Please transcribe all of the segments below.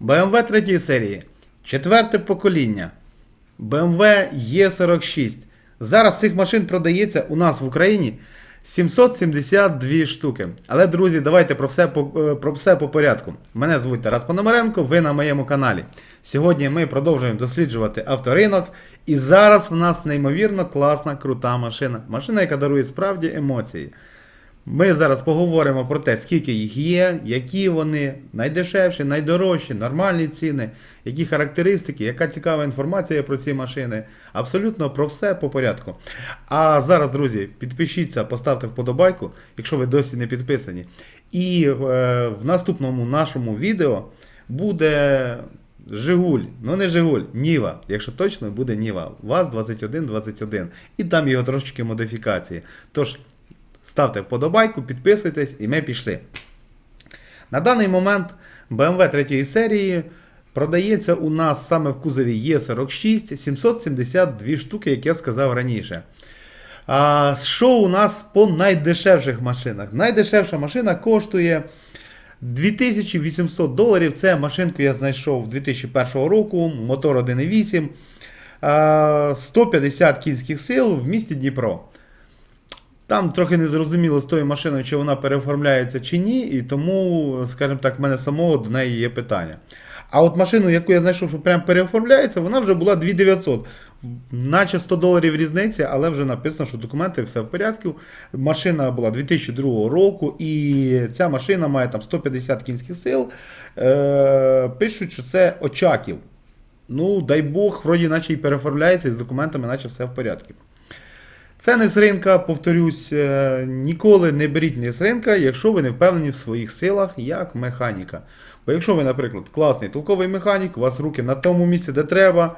BMW 3 серії, четверте покоління. BMW E46. Зараз цих машин продається у нас в Україні 772 штуки. Але, друзі, давайте про все е, про все по порядку. Мене звуть Тарас Пономаренко, ви на моєму каналі. Сьогодні ми продовжуємо досліджувати авторинок. І зараз в нас неймовірно класна, крута машина. Машина, яка дарує справді емоції. Ми зараз поговоримо про те, скільки їх є, які вони найдешевші, найдорожчі, нормальні ціни, які характеристики, яка цікава інформація про ці машини. Абсолютно про все по порядку. А зараз, друзі, підпишіться, поставте вподобайку, якщо ви досі не підписані. І е, в наступному нашому відео буде Жигуль, ну не Жигуль, Ніва. Якщо точно буде Ніва. ВАЗ-2121. І там його трошечки модифікації. Тож. Ставте вподобайку, підписуйтесь, і ми пішли. На даний момент BMW 3 серії продається у нас саме в кузові Е46 772 штуки, як я сказав раніше. А що у нас по найдешевших машинах? Найдешевша машина коштує 2800 доларів. Це машинку я знайшов 2001 року, мотор 1.8, 150 кінських сил в місті Дніпро. Там трохи не зрозуміло з тою машиною, чи вона переоформляється чи ні, і тому, скажімо так, в мене самого до неї є питання. А от машину, яку я знайшов, що прям переоформляється, вона вже була 2900. Наче 100 доларів різниця, але вже написано, що документи все в порядку. Машина була 2002 року, і ця машина має там 150 кінських сил. Е, Пишуть, що це Очаків. Ну, дай Бог, вроді, наче і переоформляється, і з документами, наче все в порядку. Це не з ринка, повторюсь, е, ніколи не беріть не з ринка, якщо ви не впевнені в своїх силах як механіка. Бо якщо ви, наприклад, класний толковий механік, у вас руки на тому місці, де треба,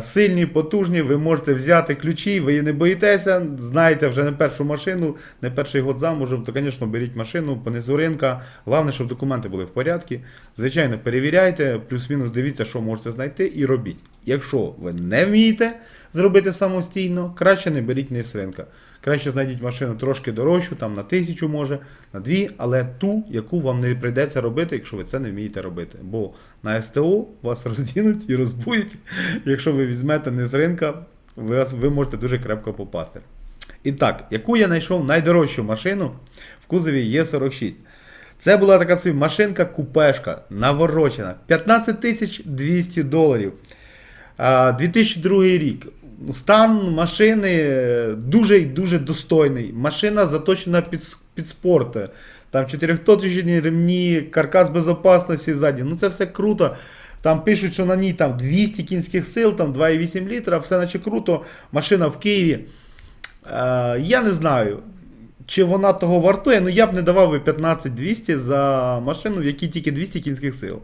сильні, потужні, ви можете взяти ключі, ви не боїтеся, знаєте вже не першу машину, не перший год замужем, то, звісно, беріть машину понизу ринка. Головне, щоб документи були в порядку. Звичайно, перевіряйте, плюс-мінус дивіться, що можете знайти, і робіть. Якщо ви не вмієте зробити самостійно, краще не беріть не з ринка. Краще знайдіть машину трошки дорожчу, там на тисячу може, на дві, але ту, яку вам не прийдеться робити, якщо ви це не вмієте робити. Бо на СТО вас роздінуть і розбують. Якщо ви візьмете не з ринка, ви, ви можете дуже крепко попасти. І так, яку я знайшов найдорожчу машину в кузові Е46. Це була така собі машинка купешка, наворочена. 15 200 доларів. 2002 рік. Стан машини дуже і дуже достойний. Машина заточена під, під спорт. Там чотирьохточні ремні, каркас безпечності ззаді. Ну це все круто. Там пишуть, що на ній там 200 кінських сил, там 2,8 літра, все наче круто. Машина в Києві. Е, я не знаю, чи вона того вартує, ну я б не давав би 15-200 за машину, в якій тільки 200 кінських сил.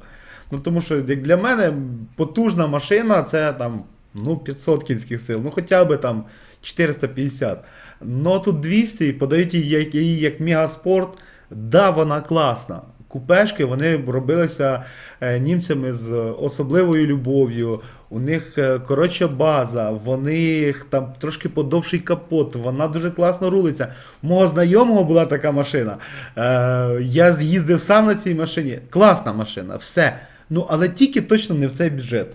Ну, тому що як для мене потужна машина це там ну, 500 кінських сил, ну хоча б там 450. Ну тут 200 і подають її як, як мегаспорт. Да, вона класна. Купешки вони робилися е, німцями з особливою любов'ю. У них е, коротша база, в них там трошки подовший капот, вона дуже класно рулиться. Мого знайомого була така машина. Е, я з'їздив сам на цій машині. Класна машина, все. Ну, але тільки точно не в цей бюджет.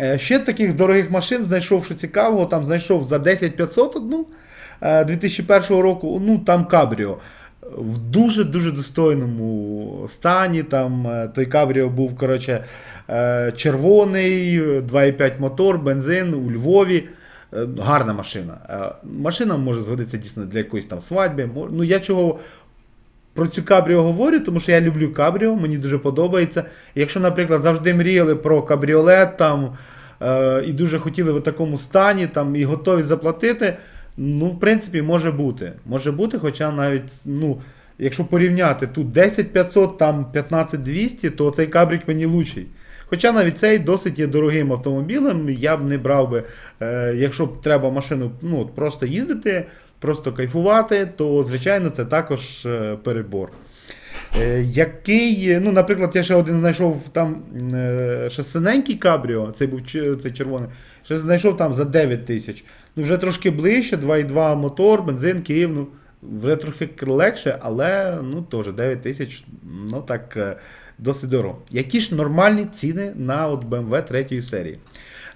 Е, Ще таких дорогих машин знайшов, що цікавого, там знайшов за 10 500 одну е, 2001 року, ну там Кабріо. В дуже-дуже достойному стані. Там е, той Кабріо був, коротше, е, червоний, 2,5 мотор, бензин у Львові. Е, Гарна машина. Машина може згодитися дійсно для якоїсь там свадьби. Ну, я чого про цю кабріо говорю, тому що я люблю кабріо, мені дуже подобається. Якщо, наприклад, завжди мріяли про кабріолет там, і дуже хотіли в такому стані там, і готові заплатити, ну, в принципі, може бути. Може бути, хоча навіть, ну, якщо порівняти тут 10 500, там 15 200, то цей кабрік мені лучший. Хоча навіть цей досить є дорогим автомобілем, я б не брав би, е, якщо б треба машину ну, просто їздити, просто кайфувати, то звичайно це також е, перебор. Е, який, ну, наприклад, я ще один знайшов там е, ще синенький кабріо, цей був цей червоний, ще знайшов там за 9 тисяч. Ну, вже трошки ближче, 2,2 мотор, бензин, Київ, ну, Вже трохи легше, але ну теж 9 тисяч, ну так, е, досить дорого. Які ж нормальні ціни на от BMW 3 серії?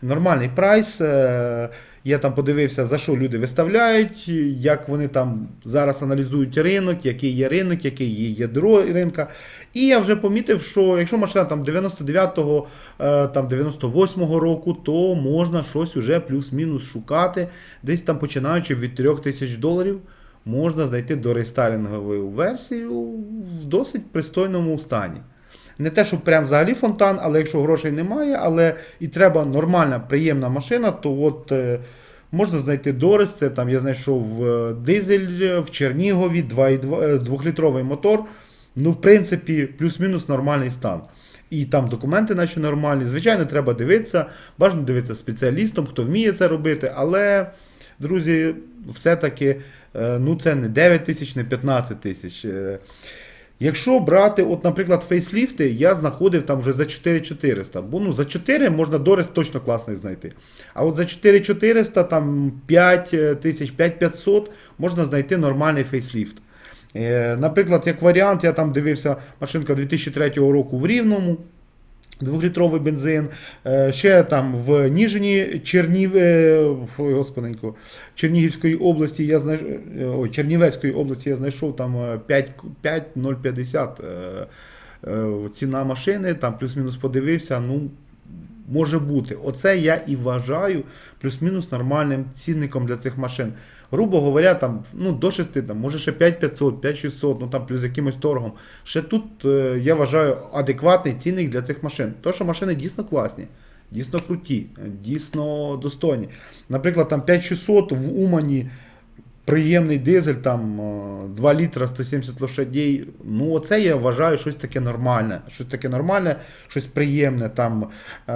Нормальний прайс. е, Я там подивився, за що люди виставляють, як вони там зараз аналізують ринок, який є ринок, який є ядро ринка. І я вже помітив, що якщо машина там 99-го, е, там 98-го року, то можна щось уже плюс-мінус шукати. Десь там починаючи від 3 тисяч доларів, можна знайти до рестайлінгову версію в досить пристойному стані. Не те, що прям взагалі фонтан, але якщо грошей немає, але і треба нормальна, приємна машина, то от е, можна знайти Дорис, це там я знайшов е, дизель е, в Чернігові, 2-літровий мотор. Ну, в принципі, плюс-мінус нормальний стан. І там документи наче нормальні. Звичайно, треба дивитися, бажано дивитися спеціалістом, хто вміє це робити, але, друзі, все-таки е, ну, це не 9 тисяч, не 15 тисяч. Е, Якщо брати, от, наприклад, фейсліфти, я знаходив там вже за 4400. Бо ну, за 4 можна Дорис точно класний знайти. А от за 4400, там 5000, 5500 можна знайти нормальний фейсліфт. Е, Наприклад, як варіант, я там дивився машинка 2003 року в Рівному. Двохлітровий бензин. Е, Ще там в Ніжині Чернів... е, ой, господинку, Чернігівської області я знайшов, ой, Чернівецької області я знайшов там е, 5 5,050 е, е, ціна машини, там плюс-мінус подивився. Ну, може бути. Оце я і вважаю плюс-мінус нормальним цінником для цих машин. Грубо говоря, там ну, до 6, там, може ще 5500, 5600, ну там плюс якимось торгом. Ще тут е, я вважаю адекватний цінник для цих машин. То, що машини дійсно класні, дійсно круті, е, дійсно достойні. Наприклад, там 5600 в Умані. Приємний дизель, там е, 2 літра 170 лошадей. Ну, оце я вважаю щось таке нормальне. Щось таке нормальне, щось приємне. Там, е,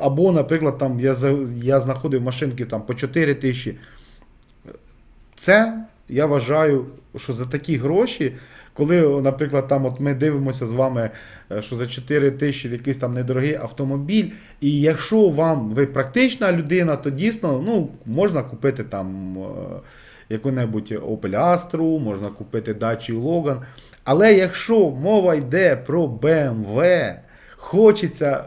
або, наприклад, там я, я знаходив машинки там, по 4 тисячі. Це я вважаю, що за такі гроші, коли, наприклад, там от ми дивимося з вами, е, що за 4 тисячі якийсь там недорогий автомобіль, і якщо вам ви практична людина, то дійсно ну, можна купити там е, яку-небудь Opel Astra, можна купити Dacia Logan. Але якщо мова йде про BMW, хочеться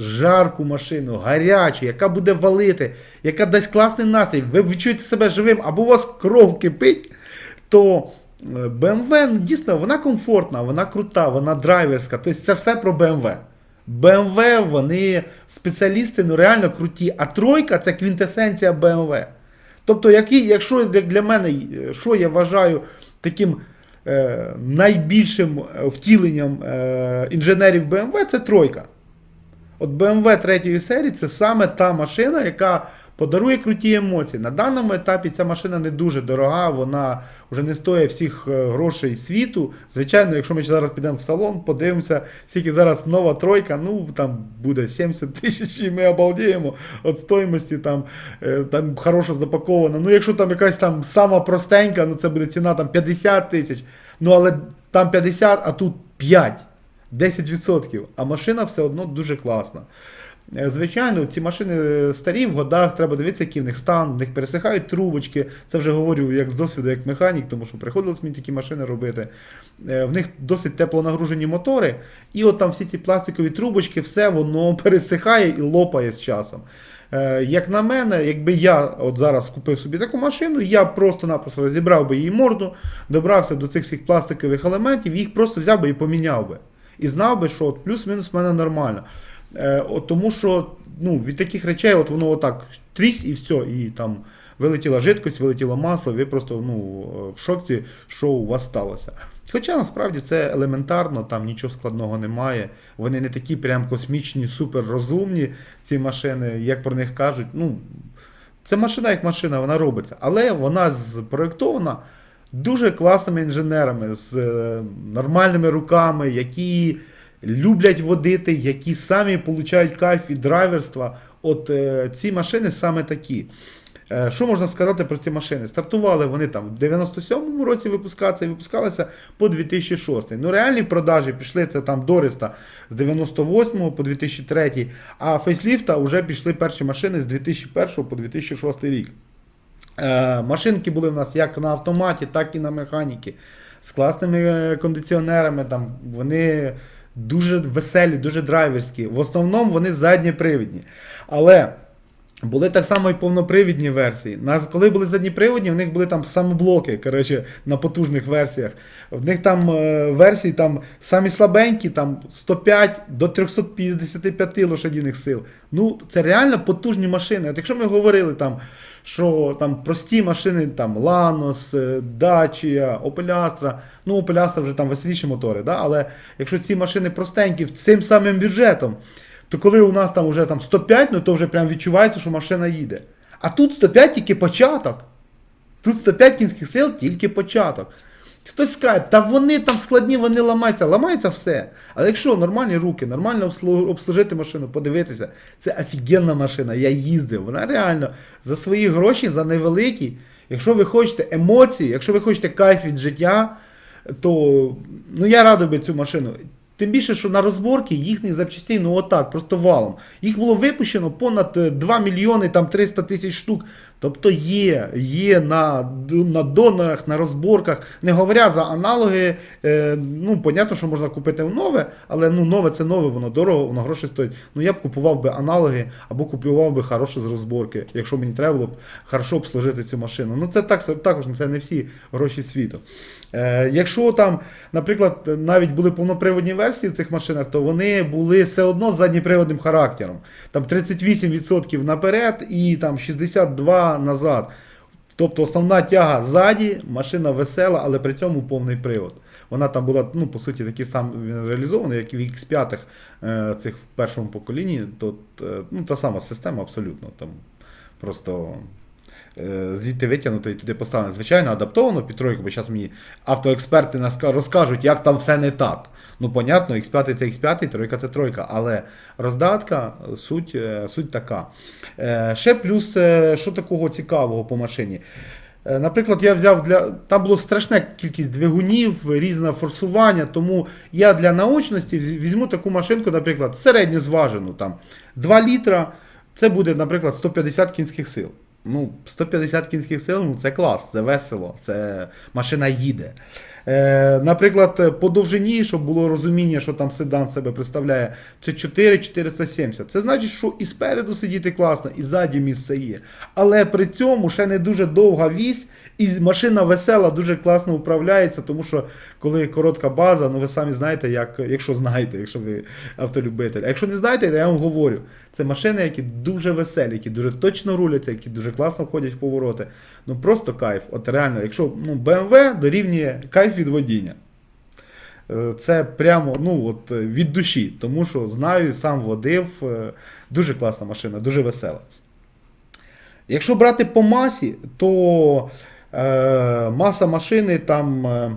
жарку машину, гарячу, яка буде валити, яка дасть класний настрій, ви відчуєте себе живим, або у вас кров кипить, то е, BMW дійсно вона комфортна, вона крута, вона драйверська. Тобто це все про BMW. BMW, вони спеціалісти, ну реально круті. А тройка це квінтесенція BMW. Тобто, які, якщо для, для мене, е, що я вважаю таким е, найбільшим е, втіленням е, інженерів BMW, це тройка. От BMW 3 серії це саме та машина, яка подарує круті емоції. На даному етапі ця машина не дуже дорога, вона вже не стоїть всіх е, грошей світу. Звичайно, якщо ми зараз підемо в салон, подивимося, скільки зараз нова тройка, ну там буде 70 тисяч, і ми обалдіємо від стоїмості, там, е, там хорошо запакована. Ну, якщо там якась там сама простенька, ну це буде ціна там 50 тисяч. Ну але там 50, а тут 5. 10%, а машина все одно дуже класна. Е, Звичайно, ці машини старі в годах, треба дивитися, який в них стан, в них пересихають трубочки. Це вже говорю як з досвіду, як механік, тому що приходилось мені такі машини робити. Е, В них досить теплонагружені мотори, і от там всі ці пластикові трубочки, все воно пересихає і лопає з часом. Е, Як на мене, якби я от зараз купив собі таку машину, я просто-напросто розібрав би її морду, добрався до цих всіх пластикових елементів, їх просто взяв би і поміняв би. І знав би, що от плюс-мінус в мене нормально. Е, от тому що ну, від таких речей от воно отак трісь і все, і там вилетіла жидкость, вилетіло масло, ви просто ну, в шоці, що у вас сталося. Хоча насправді це елементарно, там нічого складного немає. Вони не такі прям космічні, супер розумні, ці машини, як про них кажуть. Ну, це машина як машина, вона робиться. Але вона спроєктована дуже класними інженерами, з е, нормальними руками, які люблять водити, які самі получають кайф від драйверства. От е, ці машини саме такі. Е, Що можна сказати про ці машини? Стартували вони там в 97-му році випускатися і випускалися по 2006. Ну, реальні продажі пішли це там до Реста з 98 по 2003, а фейсліфта вже пішли перші машини з 2001 по 2006 рік. Е, машинки були в нас як на автоматі, так і на механіки. З класними е, кондиціонерами. Там, вони дуже веселі, дуже драйверські. В основному вони задньопривідні. Але були так само і повнопривідні версії. Нас, коли були задніприводні, в них були там самоблоки, коротше, на потужних версіях. В них там е, версії там самі слабенькі, там 105 до 355 лошадіних сил. Ну, це реально потужні машини. От якщо ми говорили там, що там прості машини, там Ланос, Дачія, Astra, ну Astra вже там веселіші мотори, да? але якщо ці машини простенькі, з цим самим бюджетом, то коли у нас там вже там 105, ну то вже прям відчувається, що машина їде. А тут 105 тільки початок. Тут 105 кінських сил тільки початок. Хтось скаже, та вони там складні, вони ламаються, ламається все. Але якщо нормальні руки, нормально обслу- обслужити машину, подивитися, це офігенна машина. Я їздив. Вона реально за свої гроші, за невеликі. Якщо ви хочете емоції, якщо ви хочете кайф від життя, то ну я радий би цю машину. Тим більше, що на розборки їхніх запчастей, ну отак, просто валом. Їх було випущено понад е, 2 мільйони там 300 тисяч штук. Тобто є, є на, на донорах, на розборках. Не говоря за аналоги, е, ну, понятно, що можна купити нове, але ну, нове це нове, воно дорого, воно гроші стоїть. Ну я б купував би аналоги або купував би хороше з розборки, якщо мені треба було б хорошо обслужити цю машину. Ну це так, також це не всі гроші світу. Е, якщо там, наприклад, навіть були повноприводні версії в цих машинах, то вони були все одно з задніприводним характером. Там 38% наперед і там 62% назад. Тобто основна тяга ззаді, машина весела, але при цьому повний привод. Вона там була, ну, по суті, такі сам реалізована, як і в X5 е, цих в першому поколінні. То, е, ну, та сама система абсолютно. Там просто звідти витягнуто і туди поставлено. Звичайно, адаптовано під тройку, бо зараз мені автоексперти розкажуть, як там все не так. Ну, понятно, X5 це X5, тройка це тройка, але роздатка, суть, е, суть така. Е, Ще плюс, е, що такого цікавого по машині. Е, Наприклад, я взяв для. Там було страшна кількість двигунів, різне форсування, тому я для наочності візьму таку машинку, наприклад, середньозважену, там 2 літра, це буде, наприклад, 150 кінських сил. Ну, 150 кінських сил, ну це клас, це весело, це машина їде. Е, наприклад, по довжині, щоб було розуміння, що там седан себе представляє, це 4470. Це значить, що і спереду сидіти класно, і ззаді місце є. Але при цьому ще не дуже довга вісь, і машина весела, дуже класно управляється, тому що коли коротка база, ну ви самі знаєте, як, якщо знаєте, якщо ви автолюбитель. А якщо не знаєте, то я вам говорю. Це машини, які дуже веселі, які дуже точно руляться, які дуже класно входять в повороти. Ну просто кайф. От реально, якщо ну, BMW дорівнює кайф від водіння. Е, Це прямо ну, от, е, від душі, тому що знаю, сам водив. е, Дуже класна машина, дуже весела. Якщо брати по масі, то е, маса машини там е,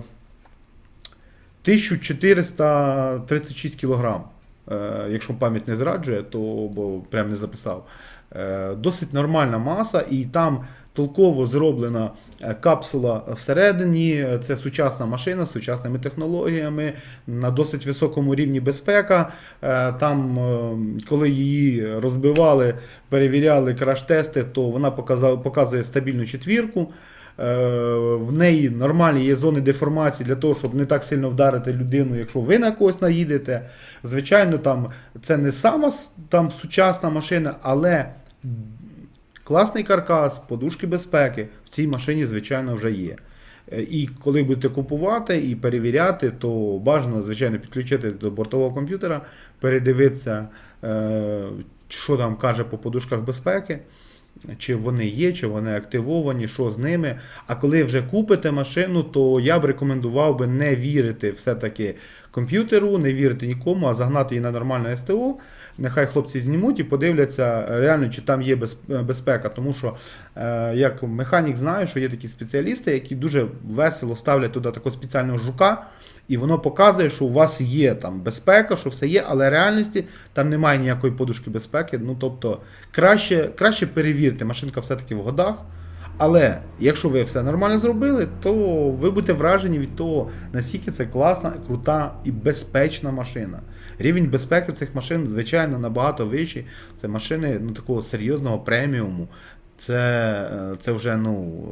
1436 кг. Е, якщо пам'ять не зраджує, то бо прям не записав. Е, досить нормальна маса, і там толково зроблена е, капсула всередині. Це сучасна машина з сучасними технологіями на досить високому рівні безпека. Е, Там, е, коли її розбивали, перевіряли краш-тести, то вона показує стабільну четвірку. В неї нормальні є зони деформації для того, щоб не так сильно вдарити людину, якщо ви на когось наїдете. Звичайно, там це не сама там сучасна машина, але класний каркас, подушки безпеки в цій машині, звичайно, вже є. Е, І коли будете купувати і перевіряти, то бажано, звичайно, підключитись до бортового комп'ютера, передивитися, е, що там каже по подушках безпеки, чи вони є, чи вони активовані, що з ними. А коли вже купите машину, то я б рекомендував би не вірити все-таки комп'ютеру, не вірити нікому, а загнати її на нормальне СТО. Нехай хлопці знімуть і подивляться реально, чи там є безпека. Тому що, е, як механік знаю, що є такі спеціалісти, які дуже весело ставлять туди такого спеціального жука, і воно показує, що у вас є там безпека, що все є, але в реальності там немає ніякої подушки безпеки. Ну тобто, краще, краще перевірте, машинка все-таки в годах. Але якщо ви все нормально зробили, то ви будете вражені від того, наскільки це класна, крута і безпечна машина. Рівень безпеки цих машин, звичайно, набагато вищий. Це машини ну, такого серйозного преміуму. Це, е, це вже ну,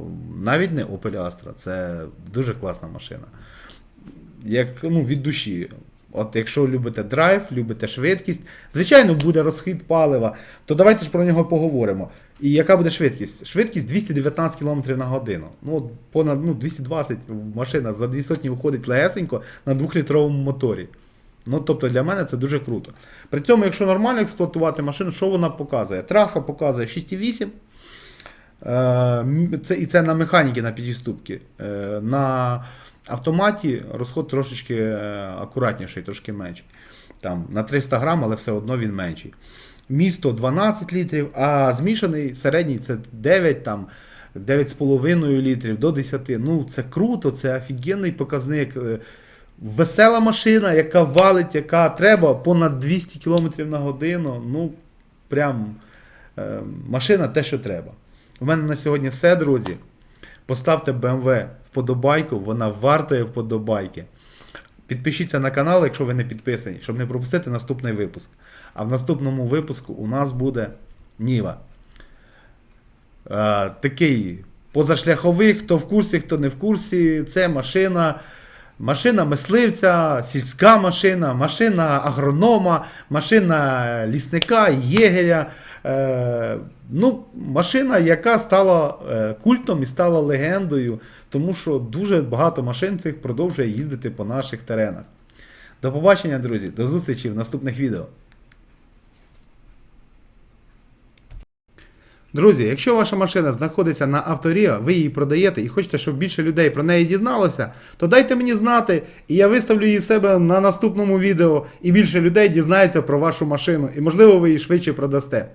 навіть не Opel Astra, це дуже класна машина. Як, ну, від душі. От якщо любите драйв, любите швидкість, звичайно, буде розхід палива, то давайте ж про нього поговоримо. І яка буде швидкість? Швидкість 219 км на годину. Ну, понад ну, 220 в машина за 2 сотні виходить легесенько на 2-літровому моторі. Ну, тобто для мене це дуже круто. При цьому, якщо нормально експлуатувати машину, що вона показує? Траса показує 6,8. Е, Це, і це на механіки на п'ятиступки. Е, На автоматі розход трошечки е, акуратніший, трошки менший. Там, на 300 грам, але все одно він менший. Місто 12 літрів, а змішаний середній це 9, там, 9,5 літрів до 10. Ну, це круто, це офігенний показник. Е, Весела машина, яка валить, яка треба понад 200 км на годину. Ну, прям е, машина те, що треба. У мене на сьогодні все, друзі. Поставте BMW вподобайку, вона вартує вподобайки. Підпишіться на канал, якщо ви не підписані, щоб не пропустити наступний випуск. А в наступному випуску у нас буде Ніва. Е, такий позашляховий, хто в курсі, хто не в курсі. Це машина. Машина мисливця, сільська машина, машина агронома, машина лісника, єгеря. Е, ну, машина, яка стала е, культом і стала легендою, тому що дуже багато машин цих продовжує їздити по наших теренах. До побачення, друзі, до зустрічі в наступних відео. Друзі, якщо ваша машина знаходиться на авторіо, ви її продаєте і хочете, щоб більше людей про неї дізналося, то дайте мені знати, і я виставлю її себе на наступному відео, і більше людей дізнається про вашу машину, і можливо ви її швидше продасте.